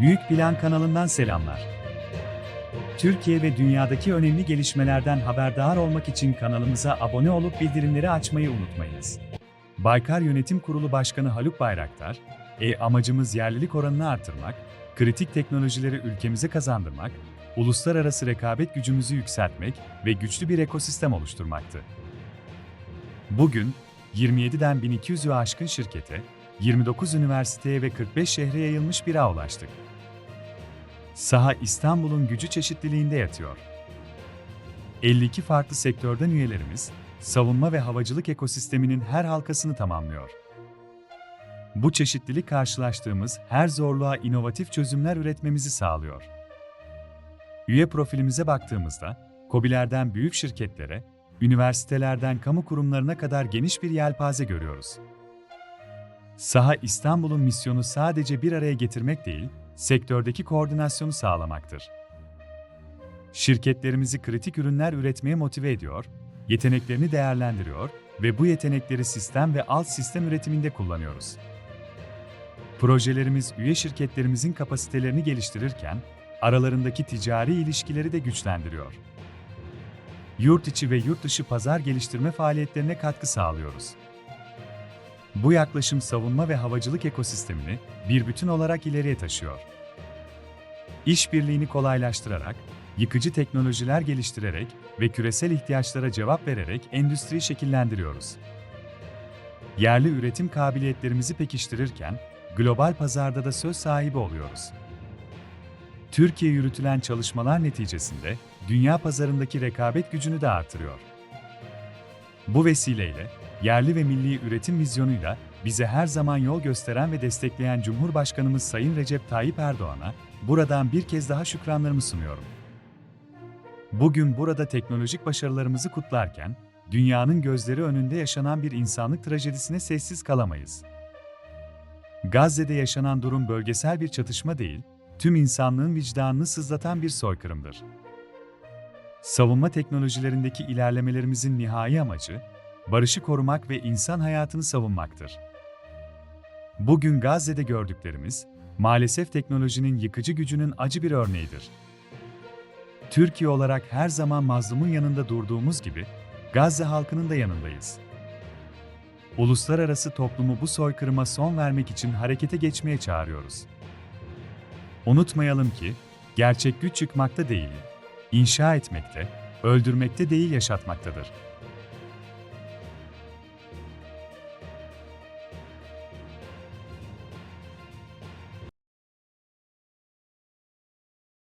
Büyük Plan kanalından selamlar. Türkiye ve dünyadaki önemli gelişmelerden haberdar olmak için kanalımıza abone olup bildirimleri açmayı unutmayınız. Baykar Yönetim Kurulu Başkanı Haluk Bayraktar, e amacımız yerlilik oranını artırmak, kritik teknolojileri ülkemize kazandırmak, uluslararası rekabet gücümüzü yükseltmek ve güçlü bir ekosistem oluşturmaktı. Bugün 27'den 1200'ü aşkın şirkete, 29 üniversiteye ve 45 şehre yayılmış bir ağ ulaştık. Saha İstanbul'un gücü çeşitliliğinde yatıyor. 52 farklı sektörden üyelerimiz, savunma ve havacılık ekosisteminin her halkasını tamamlıyor. Bu çeşitlilik karşılaştığımız her zorluğa inovatif çözümler üretmemizi sağlıyor. Üye profilimize baktığımızda, KOBİ'lerden büyük şirketlere, üniversitelerden kamu kurumlarına kadar geniş bir yelpaze görüyoruz. Saha İstanbul'un misyonu sadece bir araya getirmek değil, sektördeki koordinasyonu sağlamaktır. Şirketlerimizi kritik ürünler üretmeye motive ediyor, yeteneklerini değerlendiriyor ve bu yetenekleri sistem ve alt sistem üretiminde kullanıyoruz. Projelerimiz üye şirketlerimizin kapasitelerini geliştirirken, aralarındaki ticari ilişkileri de güçlendiriyor. Yurt içi ve yurt dışı pazar geliştirme faaliyetlerine katkı sağlıyoruz. Bu yaklaşım savunma ve havacılık ekosistemini bir bütün olarak ileriye taşıyor. İşbirliğini kolaylaştırarak, yıkıcı teknolojiler geliştirerek ve küresel ihtiyaçlara cevap vererek endüstriyi şekillendiriyoruz. Yerli üretim kabiliyetlerimizi pekiştirirken, global pazarda da söz sahibi oluyoruz. Türkiye yürütülen çalışmalar neticesinde dünya pazarındaki rekabet gücünü de artırıyor. Bu vesileyle yerli ve milli üretim vizyonuyla bize her zaman yol gösteren ve destekleyen Cumhurbaşkanımız Sayın Recep Tayyip Erdoğan'a buradan bir kez daha şükranlarımı sunuyorum. Bugün burada teknolojik başarılarımızı kutlarken, dünyanın gözleri önünde yaşanan bir insanlık trajedisine sessiz kalamayız. Gazze'de yaşanan durum bölgesel bir çatışma değil, tüm insanlığın vicdanını sızlatan bir soykırımdır. Savunma teknolojilerindeki ilerlemelerimizin nihai amacı, barışı korumak ve insan hayatını savunmaktır. Bugün Gazze'de gördüklerimiz, maalesef teknolojinin yıkıcı gücünün acı bir örneğidir. Türkiye olarak her zaman mazlumun yanında durduğumuz gibi, Gazze halkının da yanındayız. Uluslararası toplumu bu soykırıma son vermek için harekete geçmeye çağırıyoruz. Unutmayalım ki, gerçek güç çıkmakta değil, inşa etmekte, öldürmekte değil yaşatmaktadır.